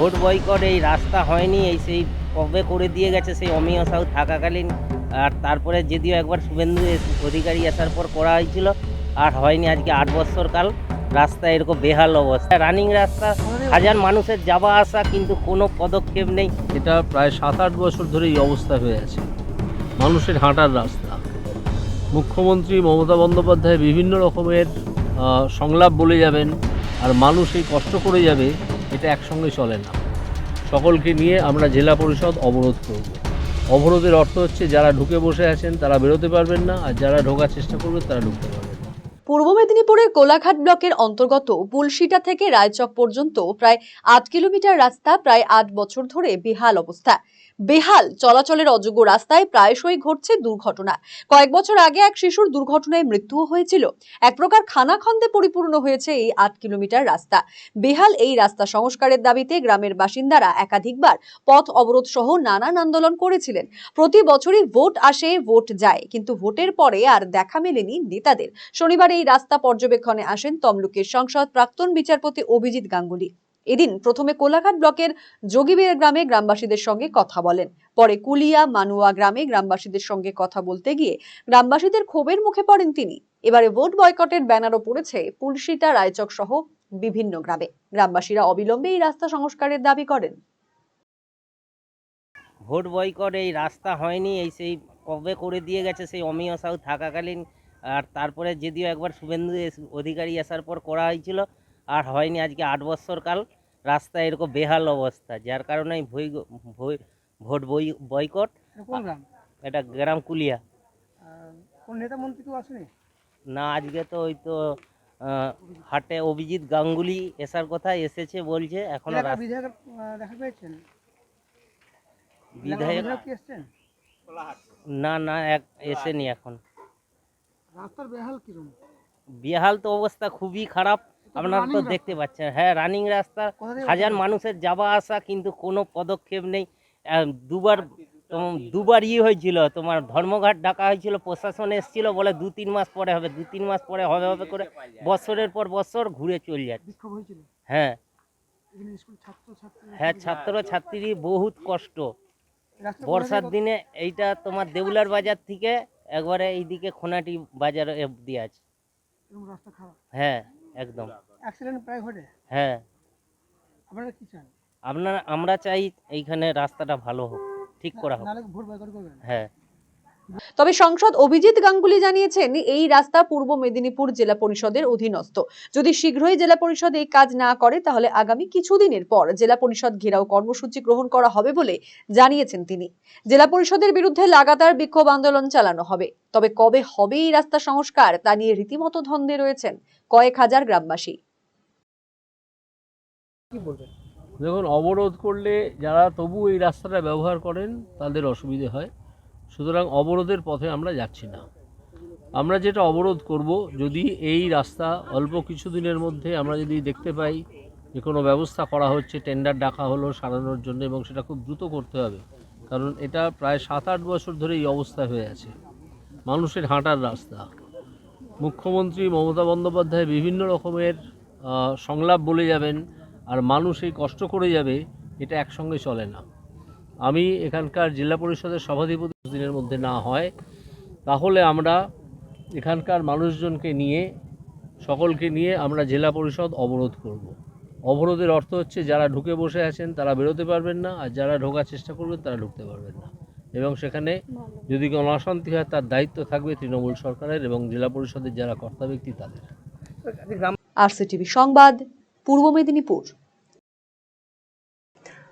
Vote boycott, এই রাস্তা হয়নি, এই সেই কবে করে দিয়ে গেছে সেই অমিয় সাউ থাকাকালীন। আর তারপরে যদিও একবার শুভেন্দু অধিকারী আসার পর করা হয়েছিল, আর হয়নি আজকে আট বছর কাল। রাস্তা এরকম বেহাল অবস্থা। রানিং রাস্তা, হাজার মানুষের যাওয়া আসা, কিন্তু কোনো পদক্ষেপ নেই। এটা প্রায় সাত আট বছর ধরে এই অবস্থা হয়ে আছে। মানুষের হাঁটার রাস্তা। মুখ্যমন্ত্রী মমতা বন্দ্যোপাধ্যায় বিভিন্ন রকমের সংলাপ বলে যাবেন, আর মানুষ এই কষ্ট করে যাবে এটা একসঙ্গে চলে না। সকলকে নিয়ে আমরা জেলা পরিষদ অবরোধ করব। অবরোধের অর্থ হচ্ছে, যারা ঢুকে বসে আছেন তারা বেরোতে পারবেন না, আর যারা ঢোকার চেষ্টা করবে তারা ঢুকতে পারবেন না। পূর্ব মেদিনীপুরের কোলাঘাট ব্লকের অন্তর্গত পুলসিটা থেকে রায়চক পর্যন্ত প্রায় আট কিলোমিটার রাস্তা প্রায় আট বছর ধরে বেহাল অবস্থা। বেহাল চলাচলের অযোগ্য রাস্তায় প্রায়শই ঘটছে দুর্ঘটনা। কয়েক বছর আগে এক শিশুর দুর্ঘটনায় মৃত্যুও হয়েছিল। এক প্রকার খানাখন্দে পরিপূর্ণ হয়েছে এই আট কিলোমিটার রাস্তা। বেহাল এই রাস্তা সংস্কারের দাবিতে গ্রামের বাসিন্দারা একাধিকবার পথ অবরোধ সহ নানান আন্দোলন করেছিলেন। প্রতি বছরই ভোট আসে, ভোট যায়, কিন্তু ভোটের পরে আর দেখা মেলেনি নেতাদের। শনিবার রাস্তা পর্যবেক্ষণে আসেন তমলুকের সংসদ প্রাক্তন বিচারপতি অভিজিৎ গাঙ্গুলি। এদিন প্রথমে কোলাঘাট ব্লকের যোগীবের গ্রামে গ্রামবাসীদের সঙ্গে কথা বলেন। পরে কুলিয়া, মানুয়া গ্রামে গ্রামবাসীদের সঙ্গে কথা বলতে গিয়ে গ্রামবাসীদের ক্ষোভের মুখে পড়েন তিনি। এবারে ভোট বয়কটের ব্যানারও পড়েছে পুলসিটা রায়চক সহ বিভিন্ন গ্রামে। গ্রামবাসীরা অবিলম্বে এই রাস্তা সংস্কারের দাবি করেন। ভোট বয়কট এই রাস্তা হয়নি, এই সেই কবে করে দিয়ে গেছে সেই অমিয় সাউ থাকাকালীন আর তারপরে যদিও একবার শুভেন্দু এস- অধিকারী আসার পর করা হয়েছিল আর হয়নি আজকে আট বছর কাল। রাস্তা এরকম বেহাল অবস্থা যার কারণে ভই ভোট বই বয়কট। এটা গ্রাম? কুলিয়া। কোন নেতা মন্ত্রী কেউ আসেনি? না আজকে তো ওই তো হাটে অভিজিৎ গাঙ্গুলি এসার কথা এসেছে বলছে এখনও বিধায়ক দেখা পেয়েছেন? না না এক এসেনি এখন। রাস্তার বেহাল কিরম? বেহাল তো অবস্থা খুবই খারাপ। আপনারা তো দেখতে পাচ্ছেন। হ্যাঁ রানিং রাস্তা। হাজার মানুষের যাওয়া আসা কিন্তু কোনো পদক্ষেপ নেই। দুবার দুবার ইয়ে হয়েছিল তোমার ধর্মঘাট ডাকা হয়েছিল প্রশাসন এসেছিল বলে দু তিন মাস পরে হবে দু তিন মাস পরে হবে হবে করে বছরের পর বছর ঘুরে চলে যাচ্ছে। হ্যাঁ। হ্যাঁ ছাত্র ছাত্রী বহুত কষ্ট। বর্ষার দিনে এইটা তোমার দেউলার বাজার থেকে একবারে এইদিকে খোনাটি বাজার অব্দি আছে। রাস্তা খারাপ। হ্যাঁ একদম। অ্যাক্সিডেন্ট প্রায় ঘটে? হ্যাঁ। আপনারা কি চান? আপনারা আমরা চাই এইখানে রাস্তাটা ভালো হোক ঠিক করা হোক। হ্যাঁ। তবে সংসদ অভিজিৎ গাঙ্গুলি জানিয়েছেন এই রাস্তা পূর্ব মেদিনীপুর জেলা পরিষদের অধীনস্থ। যদি শীঘ্রই জেলা পরিষদ এই কাজ না করে তাহলে আগামী কিছুদিনের পর জেলা পরিষদ ঘেরাও কর্মসূচি গ্রহণ করা হবে বলে জানিয়েছেন তিনি। জেলা পরিষদের বিরুদ্ধে লাগাতার বিক্ষোভ আন্দোলন চালানো হবে। তবে কবে হবে এই রাস্তা সংস্কার তা নিয়ে রীতিমতো ধন্দে রয়েছেন কয়েক হাজার গ্রামবাসী। বলবেন? দেখুন অবরোধ করলে যারা তবু এই রাস্তাটা ব্যবহার করেন তাদের অসুবিধে হয়। সুতরাং অবরোধের পথে আমরা যাচ্ছি না। আমরা যেটা অবরোধ করব, যদি এই রাস্তা অল্প কিছু দিনের মধ্যে আমরা যদি দেখতে পাই যে কোনো ব্যবস্থা করা হচ্ছে টেন্ডার ডাকা হলো সারানোর জন্য এবং সেটা খুব দ্রুত করতে হবে, কারণ এটা প্রায় সাত আট বছর ধরে এই অবস্থা হয়ে আছে। মানুষের হাঁটার রাস্তা। মুখ্যমন্ত্রী মমতা বন্দ্যোপাধ্যায় বিভিন্ন রকমের সংলাপ বলে যাবেন, আর মানুষ এই কষ্ট করে যাবে, এটা একসঙ্গে চলে না। আমি এখানকার জেলা পরিষদের সভাধিপতি দিনের মধ্যে না হয়, তাহলে আমরা এখানকার মানুষজনকে নিয়ে, সকলকে নিয়ে আমরা জেলা পরিষদ অবরোধ করব। অবরোধের অর্থ হচ্ছে যারা ঢুকে বসে আছেন তারা বেরোতে পারবেন না, আর যারা ঢোকার চেষ্টা করবেন তারা ঢুকতে পারবেন না। এবং সেখানে যদি কোনো অশান্তি হয় তার দায়িত্ব থাকবে তৃণমূল সরকারের এবং জেলা পরিষদের যারা কর্তা ব্যক্তি তাদের। আরসিটিভি সংবাদ, পূর্ব মেদিনীপুর।